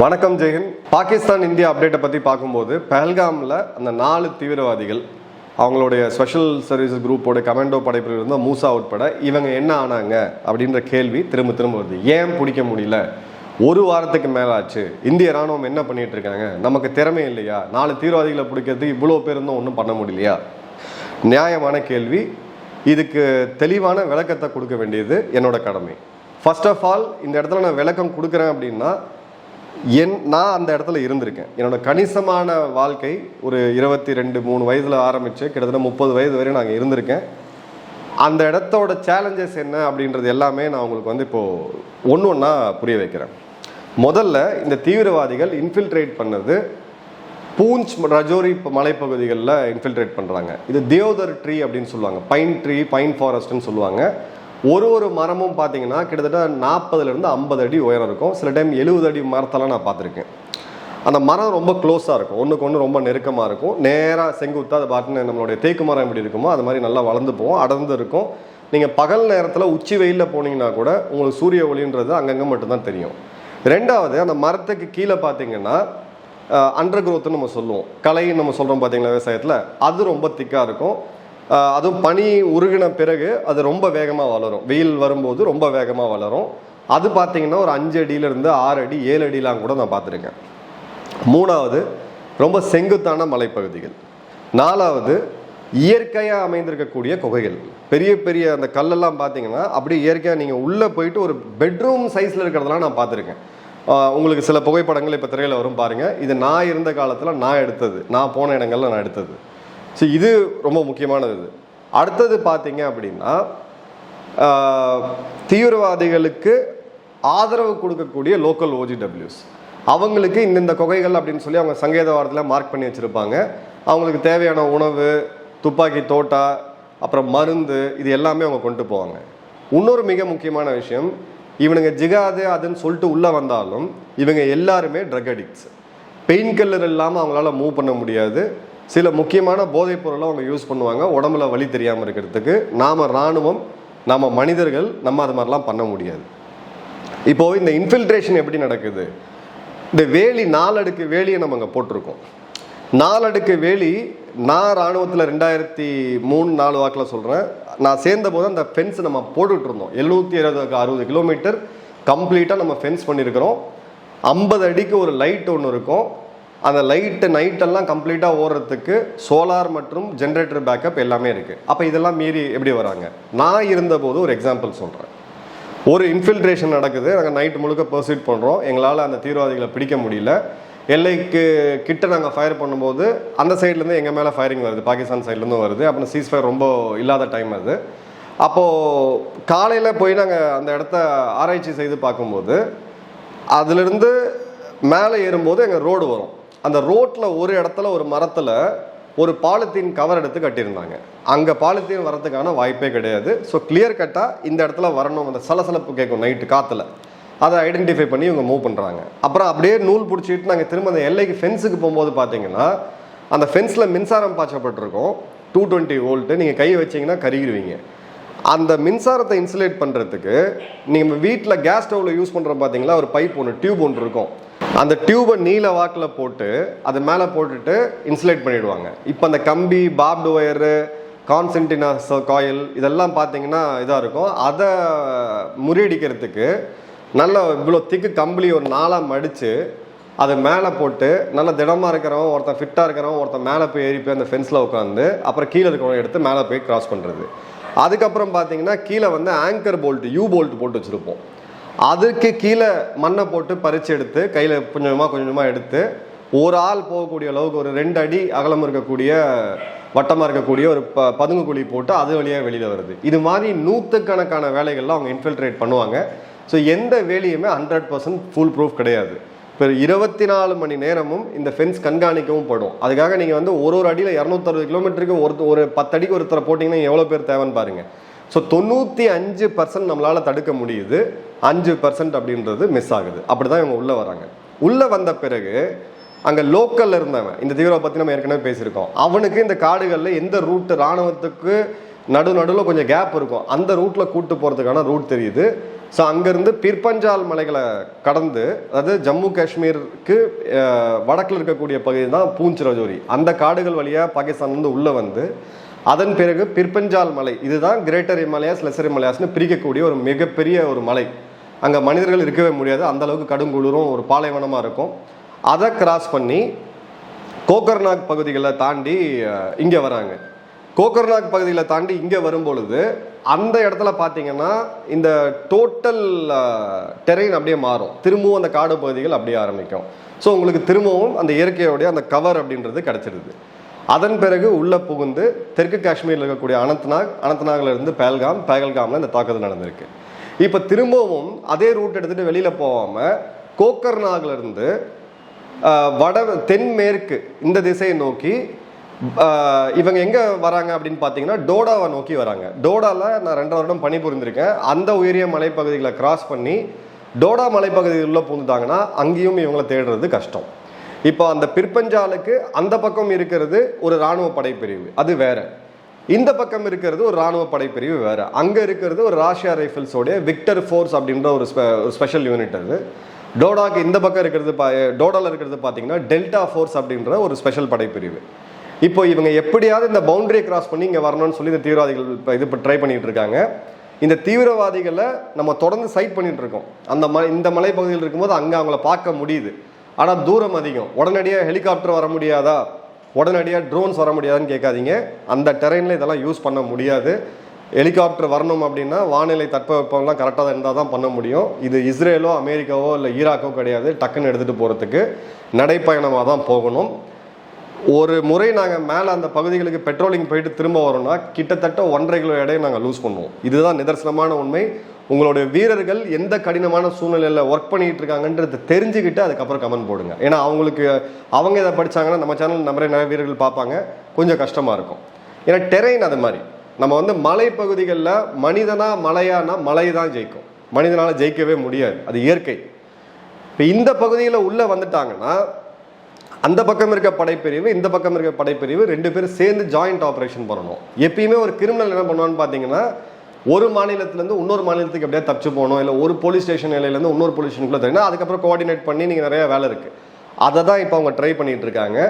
வணக்கம் ஜெயன் பாகிஸ்தான் இந்தியா அப்டேட்டை பற்றி பார்க்கும்போது பஹல்காமில் அந்த நாலு தீவிரவாதிகள் அவங்களுடைய ஸ்பெஷல் சர்வீசஸ் குரூப்போட கமாண்டோ படைப்பில் இருந்த மூசா உட்பட இவங்க என்ன ஆனாங்க அப்படின்ற கேள்வி திரும்ப திரும்ப வருது. ஏன் பிடிக்க முடியல? ஒரு வாரத்துக்கு மேலாச்சு. இந்திய ராணுவம் என்ன பண்ணிட்டு இருக்காங்க? நமக்கு திறமை இல்லையா? நாலு தீவிரவாதிகளை பிடிக்கிறதுக்கு இவ்வளோ பேர் இருந்தும் ஒன்றும் பண்ண முடியலையா? நியாயமான கேள்வி. இதுக்கு தெளிவான விளக்கத்தை கொடுக்க வேண்டியது என்னோட கடமை. ஃபர்ஸ்ட் ஆஃப் ஆல் இந்த இடத்துல நான் விளக்கம் கொடுக்குறேன் அப்படின்னா என் நான் அந்த இடத்துல இருந்திருக்கேன். என்னோட கணிசமான வாழ்க்கை ஒரு இருபத்தி ரெண்டு மூணு வயதில் ஆரம்பித்து கிட்டத்தட்ட முப்பது வயது வரையும் நாங்கள் இருந்திருக்கேன். அந்த இடத்தோட சேலஞ்சஸ் என்ன அப்படின்றது எல்லாமே நான் உங்களுக்கு வந்து இப்போது ஒன்று ஒன்றா புரிய வைக்கிறேன். முதல்ல இந்த தீவிரவாதிகள் இன்ஃபில்ட்ரேட் பண்ணது பூஞ்ச் ரஜோரி மலைப்பகுதிகளில் இன்ஃபில்ட்ரேட் பண்ணுறாங்க இது தேவதர் ட்ரீ அப்படின்னு சொல்லுவாங்க. பைன் ட்ரீ பைன் ஃபாரஸ்ட்னு சொல்லுவாங்க. ஒரு ஒரு மரமும் பார்த்தீங்கன்னா கிட்டத்தட்ட நாற்பதுலேருந்து ஐம்பது அடி உயரம் இருக்கும். சில டைம் எழுபது அடி மரத்தெல்லாம் நான் பார்த்துருக்கேன். அந்த மரம் ரொம்ப க்ளோஸாக இருக்கும். ஒன்றுக்கு ஒன்று ரொம்ப நெருக்கமாக இருக்கும். நேராக செங்குத்தாக அது பாட்டுன்னு நம்மளுடைய தேக்கு மரம் எப்படி இருக்குமோ அது மாதிரி நல்லா வளர்ந்து போகும். அடர்ந்து இருக்கும். நீங்கள் பகல் நேரத்தில் உச்சி வெயிலில் போனீங்கன்னா கூட உங்களுக்கு சூரிய ஒளின்றது அங்கங்கே மட்டும்தான் தெரியும். ரெண்டாவது அந்த மரத்துக்கு கீழே பார்த்தீங்கன்னா அண்டர் க்ரோத்துன்னு நம்ம சொல்லுவோம். கலைன்னு நம்ம சொல்கிறோம் பார்த்தீங்களா விவசாயத்தில்? அது ரொம்ப திக்காக இருக்கும். அதுவும் பனி உருகின பிறகு அது ரொம்ப வேகமாக வளரும். வெயில் வரும்போது ரொம்ப வேகமாக வளரும். அது பார்த்தீங்கன்னா ஒரு அஞ்சு அடியிலேருந்து ஆறு அடி ஏழு அடிலாம் கூட நான் பார்த்துருக்கேன் மூணாவது ரொம்ப செங்குத்தான மலைப்பகுதிகள். நாலாவது இயற்கையாக அமைந்திருக்கக்கூடிய குகைகள். பெரிய பெரிய அந்த கல்லெல்லாம் பார்த்தீங்கன்னா அப்படியே இயற்கையாக நீங்கள் உள்ளே போயிட்டு ஒரு பெட்ரூம் சைஸில் இருக்கிறதெல்லாம் நான் பார்த்துருக்கேன் உங்களுக்கு சில புகைப்படங்கள் இப்போ திரையில் வரும் பாருங்கள் இது நான் இருந்த காலத்தில் நான் எடுத்தது. நான் போன இடங்களில் நான் எடுத்தது. ஸோ இது ரொம்ப முக்கியமானது. அடுத்தது பார்த்தீங்க அப்படின்னா தீவிரவாதிகளுக்கு ஆதரவு கொடுக்கக்கூடிய லோக்கல் ஓஜிடபிள்யூஸ் அவங்களுக்கு இந்தந்த குகைகள் அப்படின்னு சொல்லி அவங்க சங்கேத வாரத்தில் மார்க் பண்ணி வச்சுருப்பாங்க. அவங்களுக்கு தேவையான உணவு துப்பாக்கி தோட்டா அப்புறம் மருந்து இது எல்லாமே அவங்க கொண்டு போவாங்க. இன்னொரு மிக முக்கியமான விஷயம் இவனுங்க ஜிகாது அதுன்னு சொல்லிட்டு உள்ளே வந்தாலும் இவங்க எல்லாருமே ட்ரக் அடிக்ட்ஸ் பெயின் கில்லர் இல்லாமல் அவங்களால மூவ் பண்ண முடியாது. சில முக்கியமான போதைப் பொருளை அவங்க யூஸ் பண்ணுவாங்க. உடம்புல வலி தெரியாமல் இருக்கிறதுக்கு நாம் இராணுவம் நாம் மனிதர்கள் நம்ம அது மாதிரிலாம் பண்ண முடியாது. இப்போ இந்த இன்ஃபில்ட்ரேஷன் எப்படி நடக்குது? இந்த வேலி நாலடுக்கு வேலியை நம்ம அங்கே போட்டிருக்கோம். நாலடுக்கு வேலி நான் இராணுவத்தில் ரெண்டாயிரத்தி மூணு நாலு வாக்கில் சொல்கிறேன் நான் சேர்ந்த போது அந்த ஃபென்ஸ் நம்ம போட்டுட்டு இருந்தோம். எழுநூற்றி இருபது அறுபது கிலோமீட்டர் கம்ப்ளீட்டாக நம்ம ஃபென்ஸ் பண்ணியிருக்கிறோம். ஐம்பது அடிக்கு ஒரு லைட் ஒன்று இருக்கும். அந்த லைட்டு நைட்டெல்லாம் கம்ப்ளீட்டாக ஓடுறதுக்கு சோலார் மற்றும் ஜென்ரேட்டர் பேக்கப் எல்லாமே இருக்குது அப்போ இதெல்லாம் மீறி எப்படி வராங்க? நான் இருந்தபோது ஒரு எக்ஸாம்பிள் சொல்கிறேன் ஒரு இன்ஃபில்ட்ரேஷன் நடக்குது. நாங்கள் நைட் முழுக்க பர்சூட் பண்ணுறோம் எங்களால் அந்த தீவிரவாதிகளை பிடிக்க முடியல. எல்லைக்கு கிட்ட நாங்கள் ஃபயர் பண்ணும்போது அந்த சைட்லேருந்து எங்கள் மேலே ஃபயரிங் வருது. பாகிஸ்தான் சைட்லேருந்து வருது. அப்புறம் சீஸ் ஃபயர் ரொம்ப இல்லாத டைம் அது. அப்போது காலையில் போய் நாங்கள் அந்த இடத்த ஆராய்ச்சி செய்து பார்க்கும்போது அதுலேருந்து மேலே ஏறும்போது எங்கள் ரோடு வரும். அந்த ரோட்டில் ஒரு இடத்துல ஒரு மரத்தில் ஒரு பாலித்தீன் கவர் எடுத்து கட்டியிருந்தாங்க. அங்கே பாலித்தீன் வரதுக்கான வாய்ப்பே கிடையாது. ஸோ கிளியர் கட்டாக இந்த இடத்துல வரணும். அந்த சலசலப்பு கேட்கும் நைட்டு காற்றுல அதை ஐடென்டிஃபை பண்ணி இவங்க மூவ் பண்ணுறாங்க அப்புறம் அப்படியே நூல் பிடிச்சிட்டு நாங்கள் திரும்ப அந்த எல்லைக்கு ஃபென்ஸுக்கு போகும்போது பார்த்தீங்கன்னா அந்த ஃபென்ஸில் மின்சாரம் பாய்ச்சப்பட்டிருக்கும். டூ டுவெண்ட்டி வோல்ட்டு நீங்கள் கை வச்சீங்கன்னா கருகிடுவீங்க அந்த மின்சாரத்தை இன்சுலேட் பண்ணுறதுக்கு நீங்கள் வீட்டில் கேஸ் ஸ்டவ்வில் யூஸ் பண்ணுற பார்த்தீங்களா ஒரு பைப் ஒன்று டியூப் ஒன்று இருக்கும். அந்த டியூபை நீல வாக்கில் போட்டு அது மேலே போட்டுட்டு இன்சுலேட் பண்ணிவிடுவாங்க இப்போ அந்த கம்பி பாப்டு ஒயரு கான்சென்டினா காயில் இதெல்லாம் பார்த்தீங்கன்னா இதாக இருக்கும். அதை முறியடிக்கிறதுக்கு நல்ல இவ்வளோ திக்கு கம்பளி ஒரு நாளாக மடித்து அது மேலே போட்டு நல்ல திடமாக இருக்கிறவன் ஒருத்தன் ஃபிட்டாக இருக்கிறவன் ஒருத்தன் மேலே போய் ஏறி போய் அந்த ஃபென்ஸில் உட்காந்து அப்புறம் கீழே இருக்கிறவன் எடுத்து மேலே போய் கிராஸ் பண்ணுறது அதுக்கப்புறம் பார்த்தீங்கன்னா கீழே வந்து ஆங்கர் போல்ட் யூ போல்ட் போட்டு வச்சுருப்போம். அதுக்கு கீழே மண்ணை போட்டு பறித்து எடுத்து கையில் கொஞ்சமாக கொஞ்சமாக எடுத்து ஒரு ஆள் போகக்கூடிய அளவுக்கு ஒரு ரெண்டு அடி அகலம் இருக்கக்கூடிய வட்டமாக இருக்கக்கூடிய ஒரு ப பதுங்கு குழி போட்டு அது வழியாக வெளியில் வருது. இது மாதிரி நூற்றுக்கணக்கான வேலைகள்லாம் அவங்க இன்ஃபில்ட்ரேட் பண்ணுவாங்க. ஸோ எந்த வேலையுமே ஹண்ட்ரட் பர்சன்ட் ஃபுல் ப்ரூஃப் கிடையாது. இப்போ இருபத்தி நாலு மணி நேரமும் இந்த ஃபென்ஸ் கண்காணிக்கவும் படும். அதுக்காக நீங்கள் வந்து ஒரு ஒரு அடியில் இரநூத்தறுபது கிலோமீட்டருக்கு ஒரு ஒரு பத்து அடிக்கு ஒருத்தரை போட்டிங்கன்னா எவ்வளோ பேர் தேவைன்னு பாருங்கள் ஸோ தொண்ணூற்றி அஞ்சு பர்சன்ட் நம்மளால் தடுக்க முடியுது. அஞ்சு பர்சன்ட் அப்படின்றது மிஸ் ஆகுது. அப்படி தான் இவங்க உள்ளே வராங்க. உள்ளே வந்த பிறகு அங்கே லோக்கல்ல இருந்தவன் இந்த தீவிரவாத பற்றி நம்ம ஏற்கனவே பேசியிருக்கோம். அவனுக்கு இந்த காடுகளில் எந்த ரூட்டு ராணுவத்துக்கு நடு நடுவில் கொஞ்சம் கேப் இருக்கும். அந்த ரூட்டில் கூட்டு போகிறதுக்கான ரூட் தெரியுது. ஸோ அங்கேருந்து பிற்பஞ்சால் மலைகளை கடந்து அதாவது ஜம்மு காஷ்மீருக்கு வடக்கில் இருக்கக்கூடிய பகுதி தான் பூஞ்ச் ரஜோரி. அந்த காடுகள் வழியாக பாகிஸ்தான் வந்து உள்ளே வந்து அதன் பிறகு பிற்பஞ்சால் மலை இதுதான் கிரேட்டர் இமாலயாஸ் லெசர் இமாலயாஸ்னு பிரிக்கக்கூடிய ஒரு மிகப்பெரிய ஒரு மலை. அங்கே மனிதர்கள் இருக்கவே முடியாது. அந்த அளவுக்கு கடும் குளிரும் ஒரு பாலைவனமாக இருக்கும். அதை கிராஸ் பண்ணி கோக்கர்நாக் பகுதிகளை தாண்டி இங்கே வராங்க. கோக்கர்நாக் பகுதியில் தாண்டி இங்கே வரும்பொழுது அந்த இடத்துல பார்த்தீங்கன்னா இந்த டோட்டல் டெரெயின் அப்படியே மாறும். திரும்பவும் அந்த காடு பகுதிகள் அப்படியே ஆரம்பிக்கும். ஸோ உங்களுக்கு திரும்பவும் அந்த இயற்கையோடைய அந்த கவர் அப்படின்றது கிடச்சிருது. அதன் பிறகு உள்ளே புகுந்து தெற்கு காஷ்மீரில் இருக்கக்கூடிய அனந்த்நாக் அனந்த்நாக்லேருந்து பேல்காம் பேகல்காமில் இந்த தாக்குதல் நடந்திருக்கு. இப்போ திரும்பவும் அதே ரூட் எடுத்துகிட்டு வெளியில் போகாமல் கோக்கர்நாக்லேருந்து வட தென்மேற்கு இந்த திசையை நோக்கி இவங்க எங்கே வராங்க அப்படின்னு பார்த்தீங்கன்னா டோடாவை நோக்கி வராங்க. டோடாவில் நான் ரெண்டு வருடம் பணிபுரிந்திருக்கேன் அந்த உயரிய மலைப்பகுதிகளை கிராஸ் பண்ணி டோடா மலைப்பகுதிகளில் பூந்துட்டாங்கன்னா அங்கேயும் இவங்களை தேடுறது கஷ்டம். இப்போ அந்த பிற்பஞ்சாலுக்கு அந்த பக்கம் இருக்கிறது ஒரு இராணுவ படைப்பிரிவு. அது வேற. இந்த பக்கம் இருக்கிறது ஒரு ராணுவ படைப்பிரிவு வேற. அங்கே இருக்கிறது ஒரு ராஷியா ரைஃபிள்ஸோடைய விக்டர் ஃபோர்ஸ் அப்படின்ற ஒரு ஸ்பெஷல் யூனிட் அது. டோடாக்கு இந்த பக்கம் இருக்கிறது பா டோடாவில் இருக்கிறது பார்த்தீங்கன்னா டெல்டா ஃபோர்ஸ் அப்படின்ற ஒரு ஸ்பெஷல் படைப்பிரிவு. இப்போ இவங்க எப்படியாவது இந்த பவுண்டரியை கிராஸ் பண்ணி இங்கே வரணும்னு சொல்லி இந்த தீவிரவாதிகள் இப்போ இது இப்போ ட்ரை பண்ணிட்டு இருக்காங்க. இந்த தீவிரவாதிகளை நம்ம தொடர்ந்து சைட் பண்ணிட்டு இருக்கோம். அந்த ம இந்த மலைப்பகுதியில் இருக்கும்போது அங்கே அவங்கள பார்க்க முடியுது. ஆனால் தூரம் அதிகம். உடனடியாக ஹெலிகாப்டர் வர முடியாதா? உடனடியாக ட்ரோன்ஸ் வர முடியாதுன்னு கேட்காதீங்க. அந்த டெரெயினில் இதெல்லாம் யூஸ் பண்ண முடியாது. ஹெலிகாப்டர் வரணும் அப்படின்னா வானிலை தட்பவெப்பம்லாம் கரெக்டாக இருந்தால் தான் பண்ண முடியும். இது இஸ்ரேலோ அமெரிக்காவோ இல்லை ஈராக்கோ கிடையாது. டக்குன்னு எடுத்துகிட்டு போகிறதுக்கு நடைப்பயணமாக தான் போகணும். ஒரு முறை நாங்கள் மேலே அந்த பகுதிகளுக்கு பெட்ரோலிங் போயிட்டு திரும்ப வரோம்னா கிட்டத்தட்ட ஒன்றரை கிலோ எடையை நாங்கள் லூஸ் பண்ணுவோம். இதுதான் நிதர்சனமான உண்மை. உங்களுடைய வீரர்கள் எந்த கடினமான சூழ்நிலையில் ஒர்க் பண்ணிட்டு இருக்காங்கன்றது தெரிஞ்சுக்கிட்டு அதுக்கப்புறம் கமெண்ட் போடுங்க. ஏன்னா அவங்களுக்கு அவங்க இதை படிச்சாங்கன்னா நம்ம சேனல் நிறைய நிறைய வீரர்கள் பார்ப்பாங்க. கொஞ்சம் கஷ்டமாக இருக்கும். ஏன்னா டெரெயின் அது மாதிரி. நம்ம வந்து மலைப்பகுதிகளில் மனிதனா மலையானா மலை தான் ஜெயிக்கும். மனிதனால் ஜெயிக்கவே முடியாது. அது இயற்கை. இப்போ இந்த பகுதியில் உள்ளே வந்துட்டாங்கன்னா அந்த பக்கம் இருக்க படைப்பிரிவு இந்த பக்கம் இருக்க படைப்பிரிவு ரெண்டு பேரும் சேர்ந்து ஜாயிண்ட் ஆப்ரேஷன் பண்ணணும். எப்பயுமே ஒரு கிரிமினல் என்ன பண்ணுவான்னு பார்த்தீங்கன்னா ஒரு மாநிலத்திலேருந்து இன்னொரு மாநிலத்துக்கு எப்படியா தப்பிச்சு போகணும். இல்லை ஒரு போலீஸ் ஸ்டேஷன் நிலையிலேருந்து இன்னொரு போலீஸ் ஸ்டேஷனுக்குள்ளே தெரியும் அதுக்கப்புறம் கோஆர்டினேட் பண்ணி நீங்கள் நிறைய வேலை இருக்குது அதை தான் இப்போ அவங்க ட்ரை பண்ணிட்டு இருக்காங்க.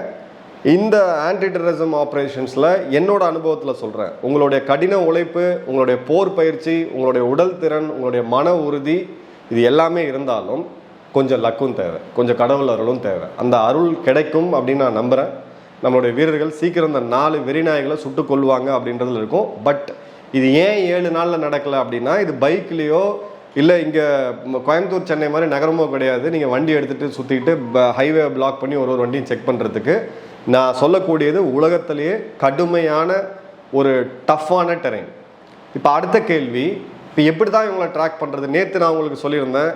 இந்த ஆன்டி டெரரிசம் ஆப்ரேஷன்ஸில் என்னோட அனுபவத்தில் சொல்கிறேன் உங்களுடைய கடின உழைப்பு உங்களுடைய போர் பயிற்சி உங்களுடைய உடல் திறன் உங்களுடைய மன உறுதி இது எல்லாமே இருந்தாலும் கொஞ்சம் லக்கும் தேவை கொஞ்சம் கடவுள் அருளும் தேவை. அந்த அருள் கிடைக்கும் அப்படின்னு நான் நம்புகிறேன் நம்மளுடைய வீரர்கள் சீக்கிரம் இந்த நாலு வெறிநாய்களை சுட்டு கொள்வாங்க அப்படின்றதுல இருக்கும். பட் இது ஏன் ஏழு நாளில் நடக்கலை அப்படின்னா இது பைக்லேயோ இல்லை இங்கே கோயம்புத்தூர் சென்னை மாதிரி நகரமோ கிடையாது. நீங்கள் வண்டி எடுத்துகிட்டு சுற்றிட்டு ஹைவே பிளாக் பண்ணி ஒரு ஒரு வண்டியும் செக் பண்ணுறதுக்கு நான் சொல்லக்கூடியது உலகத்திலேயே கடுமையான ஒரு டஃப்பான டெரெயின் இப்போ அடுத்த கேள்வி இப்போ எப்படி தான் இவங்களை ட்ராக் பண்ணுறது நேற்று நான் உங்களுக்கு சொல்லியிருந்தேன்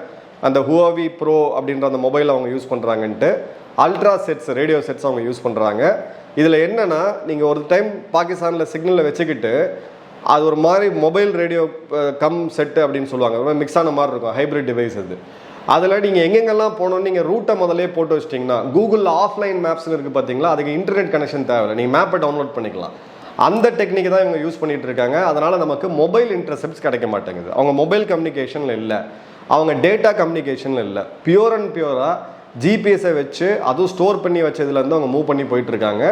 அந்த ஹுவாவி ப்ரோ அப்படின்ற அந்த மொபைல் அவங்க யூஸ் பண்ணுறாங்கன்ட்டு அல்ட்ரா செட்ஸ் ரேடியோ செட்ஸ் அவங்க யூஸ் பண்ணுறாங்க இதில் என்னென்னா நீங்கள் ஒரு டைம் பாகிஸ்தானில் சிக்னலில் வச்சுக்கிட்டு அது ஒரு மாதிரி மொபைல் ரேடியோ கம் செட்டு அப்படின்னு சொல்லுவாங்க. மிக்ஸ் ஆன மாதிரி இருக்கும் ஹைப்ரிட் டிவைஸ் அது. அதில் நீங்கள் எங்கெங்கெல்லாம் போகணும்னு நீங்கள் ரூட்டை முதல்லே போட்டு வச்சிட்டிங்கன்னா கூகுளில் ஆஃப்லைன் மேப்ஸ்னு இருக்குது பார்த்தீங்களா அதுக்கு இன்டர்நெட் கனெக்ஷன் தேவையில்லை. நீங்கள் மேப்பை டவுன்லோட் பண்ணிக்கலாம். அந்த டெக்னிக் தான் இவங்க யூஸ் பண்ணிகிட்டு இருக்காங்க. அதனால் நமக்கு மொபைல் இன்டர்செப்ட்ஸ் கிடைக்க மாட்டேங்குது. அவங்க மொபைல் கம்யூனிகேஷனில் இல்லை. அவங்க டேட்டா கம்யூனிகேஷனில் இல்லை. பியூர் அண்ட் பியூராக ஜிபிஎஸை வச்சு அதுவும் ஸ்டோர் பண்ணி வச்சதுலேருந்து அவங்க மூவ் பண்ணி போயிட்டுருக்காங்க.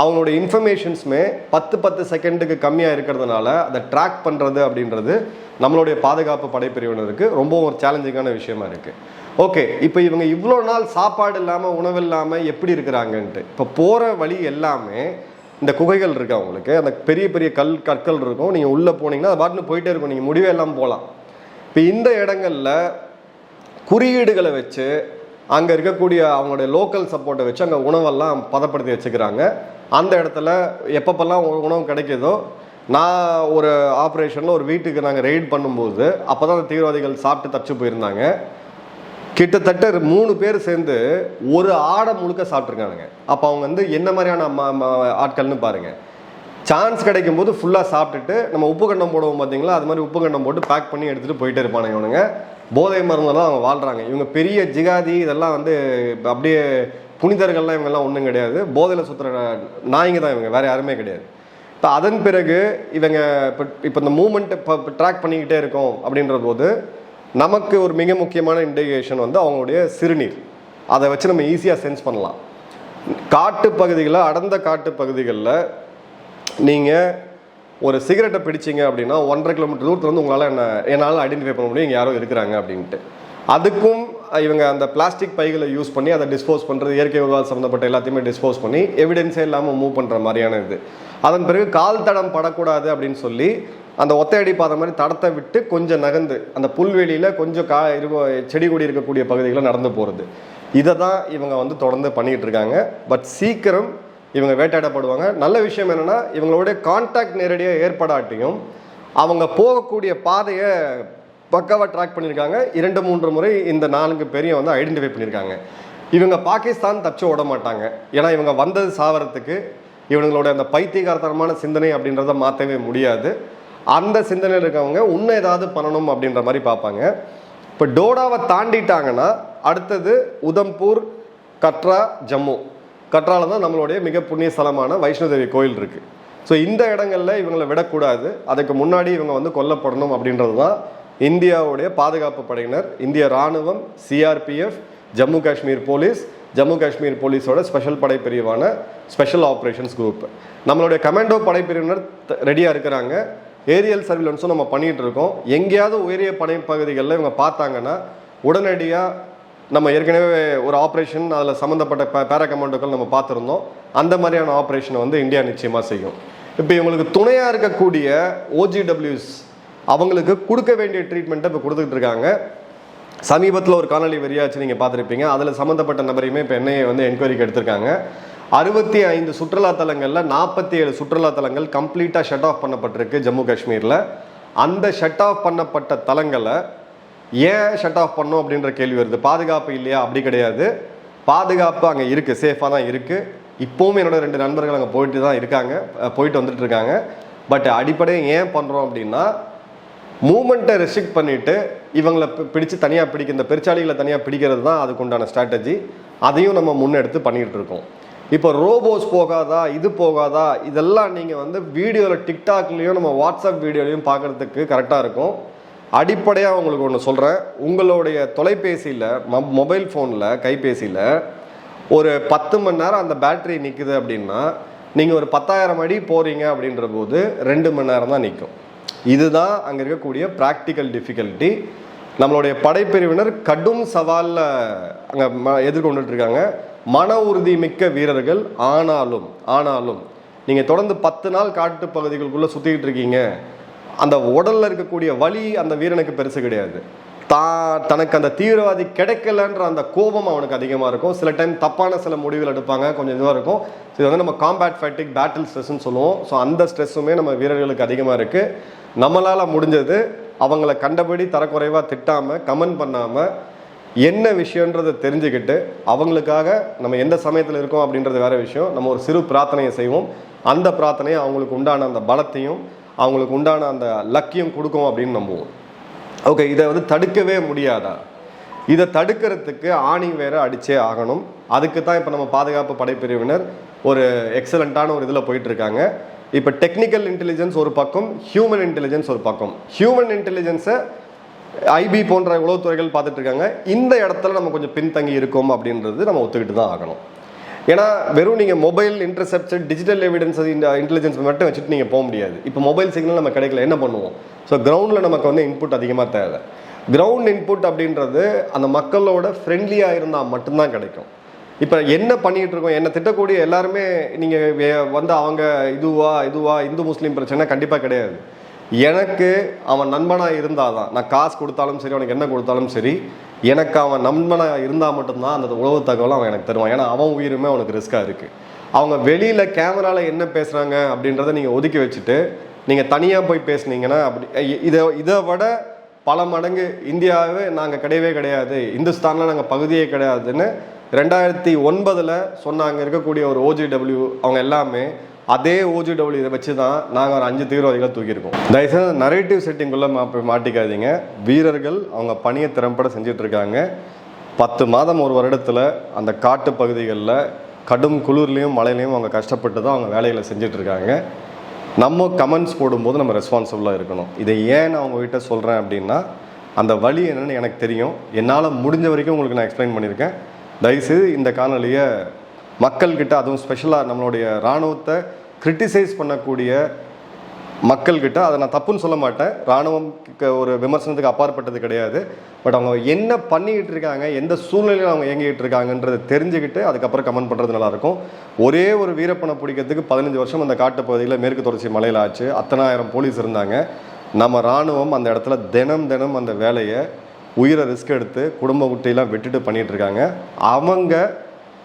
அவங்களோட இன்ஃபர்மேஷன்ஸுமே பத்து பத்து செகண்டுக்கு கம்மியாக இருக்கிறதுனால அதை ட்ராக் பண்ணுறது அப்படின்றது நம்மளுடைய பாதுகாப்பு படைப்பிரிவினருக்கு ரொம்பவும் ஒரு சேலஞ்சிங்கான விஷயமா இருக்குது ஓகே இப்போ இவங்க இவ்வளோ நாள் சாப்பாடு இல்லாமல் உணவு இல்லாமல் எப்படி இருக்கிறாங்கன்ட்டு. இப்போ போகிற வழி எல்லாமே இந்த குகைகள் இருக்குது அவங்களுக்கு. அந்த பெரிய பெரிய கல் கற்கள் இருக்கும். நீங்கள் உள்ளே போனீங்கன்னா அது பாட்டுன்னு போயிட்டே இருக்கும். நீங்கள் முடிவே எல்லாம் போகலாம் இப்போ இந்த இடங்களில் குறியீடுகளை வச்சு அங்கே இருக்கக்கூடிய அவங்களுடைய லோக்கல் சப்போர்ட்டை வச்சு அங்கே உணவெல்லாம் பதப்படுத்தி வச்சுக்கிறாங்க. அந்த இடத்துல எப்பப்பெல்லாம் உ- உணவு கிடைக்கிதோ நான் ஒரு ஆப்ரேஷனில் ஒரு வீட்டுக்கு நாங்கள் ரெய்ட் பண்ணும்போது அப்போ தான் அந்த தீவிரவாதிகள் சாப்பிட்டு தச்சு போயிருந்தாங்க. கிட்டத்தட்ட மூணு பேர் சேர்ந்து ஒரு ஆடை முழுக்க சாப்பிட்ருக்கானுங்க அப்போ அவங்க வந்து என்ன மாதிரியான ம- ம- ஆட்கள்னு பாருங்கள் சான்ஸ் கிடைக்கும் போது ஃபுல்லாக சாப்பிட்டுட்டு நம்ம உப்பு கண்டம் போடுவோம் பார்த்தீங்களா அது மாதிரி உப்பு கண்டம் போட்டு பேக் பண்ணி எடுத்துகிட்டு போயிட்டே இருப்பானுங்க இவனுங்க. போதை மருந்தெல்லாம் அவங்க வாழ்கிறாங்க இவங்க பெரிய ஜிகாதி இதெல்லாம் வந்து அப்படியே புனிதர்கள்லாம் இவங்கெல்லாம் ஒன்றும் கிடையாது. போதையில் சுற்றுற நாய்ங்க தான் இவங்க வேறு யாருமே கிடையாது. இப்போ அதன் பிறகு இவங்க இப்போ இப்போ இந்த மூமெண்ட் இப்போ ட்ராக் பண்ணிக்கிட்டே இருக்கோம் அப்படின்ற போது நமக்கு ஒரு மிக முக்கியமான இண்டிகேஷன் வந்து அவங்களுடைய சிறுநீர். அதை வச்சு நம்ம ஈஸியாக சென்ஸ் பண்ணலாம். காட்டு பகுதிகளில் அடர்ந்த காட்டு பகுதிகளில் நீங்கள் ஒரு சிகரெட்டை பிடிச்சிங்க அப்படின்னா ஒன்றரை கிலோமீட்டர் தூரத்தில் வந்து உங்களால் என்ன என்னால் ஐடென்டிஃபை பண்ண முடியும் இங்கே யாரோ இருக்கிறாங்க அப்படின்ட்டு. அதுக்கும் இவங்க அந்த பிளாஸ்டிக் பைகளை யூஸ் பண்ணி அதை டிஸ்போஸ் பண்ணுறது இயற்கை உருவால் சம்மந்தப்பட்ட எல்லாத்தையுமே டிஸ்போஸ் பண்ணி எவிடன்ஸே இல்லாமல் மூவ் பண்ணுற மாதிரியான இது. அதன் பிறகு கால் தடம் படக்கூடாது அப்படின்னு சொல்லி அந்த ஒத்தையடி பாதை மாதிரி தடத்தை விட்டு கொஞ்சம் நகர்ந்து அந்த புல்வெளியில் கொஞ்சம் கா இருக்க செடி கொடி இருக்கக்கூடிய பகுதிகளில் நடந்து போகிறது இதை தான் இவங்க வந்து தொடர்ந்து பண்ணிக்கிட்டு இருக்காங்க. பட் சீக்கிரம் இவங்க வேட்டையாடப்படுவாங்க. நல்ல விஷயம் என்னென்னா இவங்களுடைய கான்டாக்ட் நேரடியாக ஏற்படாட்டியும் அவங்க போகக்கூடிய பாதையை பக்காவாக ட்ராக் பண்ணியிருக்காங்க. இரண்டு மூன்று முறை இந்த நான்கு பேரையும் வந்து ஐடென்டிஃபை பண்ணியிருக்காங்க. இவங்க பாகிஸ்தான் தப்பிச்சு விட மாட்டாங்க. ஏன்னா இவங்க வந்தது சாவரத்துக்கு. இவங்களோட அந்த பைத்தியகாரத்தனமான சிந்தனை அப்படின்றத மாற்றவே முடியாது. அந்த சிந்தனையில் இருக்கவங்க இன்னும் ஏதாவது பண்ணணும் அப்படின்ற மாதிரி பார்ப்பாங்க. இப்போ டோடாவை தாண்டிட்டாங்கன்னா அடுத்தது உதம்பூர் கட்ரா ஜம்மு. கற்றால தான் நம்மளுடைய மிக புண்ணிய ஸ்தலமான வைஷ்ணோதேவி கோயில் இருக்குது ஸோ இந்த இடங்களில் இவங்களை விடக்கூடாது. அதுக்கு முன்னாடி இவங்க வந்து கொல்லப்படணும் அப்படின்றது தான் இந்தியாவுடைய பாதுகாப்பு படையினர். இந்திய ராணுவம் சிஆர்பிஎஃப் ஜம்மு காஷ்மீர் போலீஸ் ஜம்மு காஷ்மீர் போலீஸோட ஸ்பெஷல் படைப்பிரிவான ஸ்பெஷல் ஆப்ரேஷன்ஸ் குரூப். நம்மளுடைய கமாண்டோ படைப்பிரிவினர் ரெடியாக இருக்கிறாங்க. ஏரியல் சர்வீலன்ஸும் நம்ம பண்ணிகிட்டு இருக்கோம். எங்கேயாவது உயரிய படைப்பகுதிகளில் இவங்க பார்த்தாங்கன்னா உடனடியாக நம்ம ஏற்கனவே ஒரு ஆப்ரேஷன் அதில் சம்மந்தப்பட்ட பே பேரா கமாண்டோக்கள் நம்ம பார்த்துருந்தோம். அந்த மாதிரியான ஆப்ரேஷனை வந்து இந்தியா நிச்சயமாக செய்யும். இப்போ இவங்களுக்கு துணையாக இருக்கக்கூடிய ஓஜிடபிள்யூஸ் அவங்களுக்கு கொடுக்க வேண்டிய ட்ரீட்மெண்ட்டை இப்போ கொடுத்துக்கிட்டு இருக்காங்க. சமீபத்தில் ஒரு காணொலி வெறியாச்சு நீங்கள் பார்த்துருப்பீங்க. அதில் சம்மந்தப்பட்ட நபரையுமே இப்போ என்ஐஏ வந்து என்கொயரிக்கு எடுத்திருக்காங்க. அறுபத்தி ஐந்து சுற்றுலா தலங்களில் நாற்பத்தி ஏழு சுற்றுலா தலங்கள் கம்ப்ளீட்டாக ஷட் ஆஃப் பண்ணப்பட்டிருக்கு ஜம்மு காஷ்மீரில். அந்த ஷட் ஆஃப் பண்ணப்பட்ட தலங்களை ஏன் ஷட் ஆஃப் பண்ணோம் அப்படின்ற கேள்வி வருது. பாதுகாப்பு இல்லையா? அப்படி கிடையாது. பாதுகாப்பு அங்கே இருக்குது சேஃபாக தான் இருக்குது இப்போவும் என்னோட ரெண்டு நண்பர்கள் அங்கே போயிட்டு தான் இருக்காங்க. போயிட்டு வந்துட்டு இருக்காங்க. பட் அடிப்படையை ஏன் பண்ணுறோம் அப்படின்னா மூமெண்ட்டை ரெஸ்ட்ரிக்ட் பண்ணிவிட்டு இவங்களை பிடிச்சு தனியாக பிடிக்க இந்த பெருச்சாளிகளை தனியாக பிடிக்கிறது தான் அதுக்குண்டான ஸ்ட்ராட்டஜி அதையும் நம்ம முன்னெடுத்து பண்ணிகிட்டு இருக்கோம். இப்போ ரோபோஸ் போகாதா? இது போகாதா? இதெல்லாம் நீங்கள் வந்து வீடியோவில் டிக்டாக்லேயும் நம்ம வாட்ஸ்அப் வீடியோலையும் பார்க்குறதுக்கு கரெக்டாக இருக்கும். அடிப்படையாக உங்களுக்கு ஒன்று சொல்கிறேன் உங்களுடைய தொலைபேசியில் மொபைல் ஃபோனில் கைபேசியில் ஒரு பத்து மணி நேரம் அந்த பேட்டரி நிற்குது அப்படின்னா நீங்கள் ஒரு பத்தாயிரம் அடி போகிறீங்க அப்படின்ற போது ரெண்டு மணி நேரம் தான் நிற்கும் இதுதான் அங்கே இருக்கக்கூடிய ப்ராக்டிக்கல் டிஃபிகல்ட்டி நம்மளுடைய படைப்பிரிவினர் கடும் சவாலில் அங்கே ம எதிர்கொண்டுட்டு இருக்காங்க. மன உறுதி மிக்க வீரர்கள் ஆனாலும் ஆனாலும் நீங்கள் தொடர்ந்து பத்து நாள் காட்டு பகுதிகளுக்குள்ளே சுற்றிக்கிட்டு இருக்கீங்க. அந்த உடலில் இருக்கக்கூடிய வலி அந்த வீரனுக்கு பெருசு கிடையாது. தான் தனக்கு அந்த தீவிரவாதி கிடைக்கலன்ற அந்த கோபம் அவனுக்கு அதிகமாக இருக்கும். சில டைம் தப்பான சில முடிவுகள் எடுப்பாங்க. கொஞ்சம் இதுவாக இருக்கும். இது வந்து நம்ம காம்பேட் ஃபைட்டிக் பேட்டில் ஸ்ட்ரெஸ்ன்னு சொல்லுவோம். ஸோ அந்த ஸ்ட்ரெஸ்ஸுமே நம்ம வீரர்களுக்கு அதிகமாக இருக்குது நம்மளால் முடிஞ்சது அவங்கள கண்டபடி தரக்குறைவாக திட்டாமல் கமெண்ட் பண்ணாமல் என்ன விஷயன்றதை தெரிஞ்சுக்கிட்டு அவங்களுக்காக நம்ம எந்த சமயத்தில் இருக்கோம் அப்படின்றது வேற விஷயம். நம்ம ஒரு சிறு பிரார்த்தனையை செய்வோம். அந்த பிரார்த்தனையை அவங்களுக்கு உண்டான அந்த பலத்தையும் அவங்களுக்கு உண்டான அந்த லக்கியம் கொடுக்கும் அப்படின்னு நம்புவோம். ஓகே இதை வந்து தடுக்கவே முடியாதா? இதை தடுக்கிறதுக்கு ஆணி வேற அடிச்சே ஆகணும். அதுக்கு தான் இப்போ நம்ம பாதுகாப்பு படைப்பிரிவினர் ஒரு எக்ஸலண்ட்டான ஒரு இதில் போயிட்டு இருக்காங்க இப்போ டெக்னிக்கல் இன்டெலிஜென்ஸ் ஒரு பக்கம் ஹியூமன் இன்டெலிஜென்ஸ் ஒரு பக்கம். ஹியூமன் இன்டெலிஜென்ஸை ஐபி போன்ற உளவுத்துறைகள் பார்த்துட்டு இருக்காங்க. இந்த இடத்துல நம்ம கொஞ்சம் பின்தங்கி இருக்கோம் அப்படின்றது நம்ம ஒத்துக்கிட்டு தான் ஆகணும். ஏன்னா வெறும் நீங்கள் மொபைல் இன்டர்செப்ட் டிஜிட்டல் எவிடன்ஸ் இந்த இன்டெலிஜென்ஸ் மட்டும் வச்சுட்டு நீங்கள் போக முடியாது. இப்போ மொபைல் சிக்னல் நம்ம கிடைக்கல என்ன பண்ணுவோம்? ஸோ கிரவுண்டில் நமக்கு வந்து இன்புட் அதிகமாக தேவை. கிரவுண்ட் இன்புட் அப்படின்றது அந்த மக்களோட ஃப்ரெண்ட்லியாக இருந்தால் மட்டும்தான் கிடைக்கும். இப்போ என்ன பண்ணிகிட்டு இருக்கோம்? என்ன திட்டக்கூடிய எல்லாருமே நீங்கள் வந்து அவங்க இதுவா இதுவா இந்து முஸ்லீம் பிரச்சனை கண்டிப்பாக கிடையாது. எனக்கு அவன் நண்பனாக இருந்தால் தான் நான் காசு கொடுத்தாலும் சரி அவனுக்கு என்ன கொடுத்தாலும் சரி எனக்கு அவன் நண்பனாக இருந்தால் மட்டும்தான் அந்த உளவு தகவலை அவன் எனக்கு தருவான். ஏன்னா அவன் உயிருமே அவனுக்கு ரிஸ்க்காக இருக்குது அவங்க வெளியில் கேமராவில் என்ன பேசுகிறாங்க அப்படின்றத நீங்கள் ஒதுக்கி வச்சுட்டு நீங்கள் தனியாக போய் பேசுனீங்கன்னா அப்படி இதை இதை விட பல மடங்கு இந்தியாவே நாங்கள் கிடையவே கிடையாது. இந்துஸ்தானில் நாங்கள் பகுதியே கிடையாதுன்னு ரெண்டாயிரத்தி ஒன்பதில் சொன்னாங்க இருக்கக்கூடிய ஒரு ஓஜிடபிள்யூ அவங்க எல்லாமே அதே ஓஜிடபிள்யூ இதை வச்சு தான் நாங்கள் ஒரு அஞ்சு தீவிரவாதிகளை தூக்கியிருக்கோம். தயவுசெய்து நரேட்டிவ் செட்டிங்குள்ளே மா மாட்டிக்காதீங்க. வீரர்கள் அவங்க பணியை திறம்பட செஞ்சுட்டு இருக்காங்க பத்து மாதம் ஒரு வருடத்தில் அந்த காட்டு பகுதிகளில் கடும் குளிர்லேயும் மழையிலையும் அவங்க கஷ்டப்பட்டு தான் அவங்க வேலைகளை செஞ்சிட்ருக்காங்க. நம்ம கமெண்ட்ஸ் போடும்போது நம்ம ரெஸ்பான்சிபிளாக இருக்கணும். இதை ஏன் நான் உங்ககிட்ட சொல்கிறேன் அப்படின்னா அந்த வழி என்னென்னு எனக்கு தெரியும். என்னால் முடிஞ்ச வரைக்கும் உங்களுக்கு நான் எக்ஸ்பிளைன் பண்ணியிருக்கேன். தயவுசெய்து இந்த காணொலியை மக்கள்கிட்ட அதுவும் ஸ்பெஷலாக நம்மளுடைய இராணுவத்தை கிரிட்டிசைஸ் பண்ணக்கூடிய மக்கள்கிட்ட அதை நான் தப்புன்னு சொல்ல மாட்டேன். ராணுவம் க- ஒரு விமர்சனத்துக்கு அப்பாற்பட்டது கிடையாது. பட் அவங்க என்ன பண்ணிக்கிட்டு இருக்காங்க எந்த சூழ்நிலையில் அவங்க இயங்கிக்கிட்டு இருக்காங்கன்றதை தெரிஞ்சுக்கிட்டு அதுக்கப்புறம் கமெண்ட் பண்ணுறது நல்லாயிருக்கும். ஒரே ஒரு வீரப்பனை பிடிக்கிறதுக்கு பதினஞ்சு வருஷம் அந்த காட்டுப்பகுதியில் மேற்கு தொடர்ச்சி மலையில் ஆச்சு. அத்தனாயிரம் போலீஸ் இருந்தாங்க. நம்ம ராணுவம் அந்த இடத்துல தினம் தினம் அந்த வேலையை உயிரை ரிஸ்க் எடுத்து குடும்ப குட்டையெல்லாம் விட்டுட்டு பண்ணிகிட்டு இருக்காங்க. அவங்க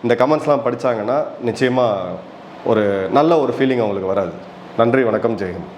இந்த கமெண்ட்ஸ்லாம் படிச்சாங்கன்னா நிச்சயமாக ஒரு நல்ல ஒரு ஃபீலிங் அவங்களுக்கு வராது. நன்றி வணக்கம் ஜெயஹிந்த்.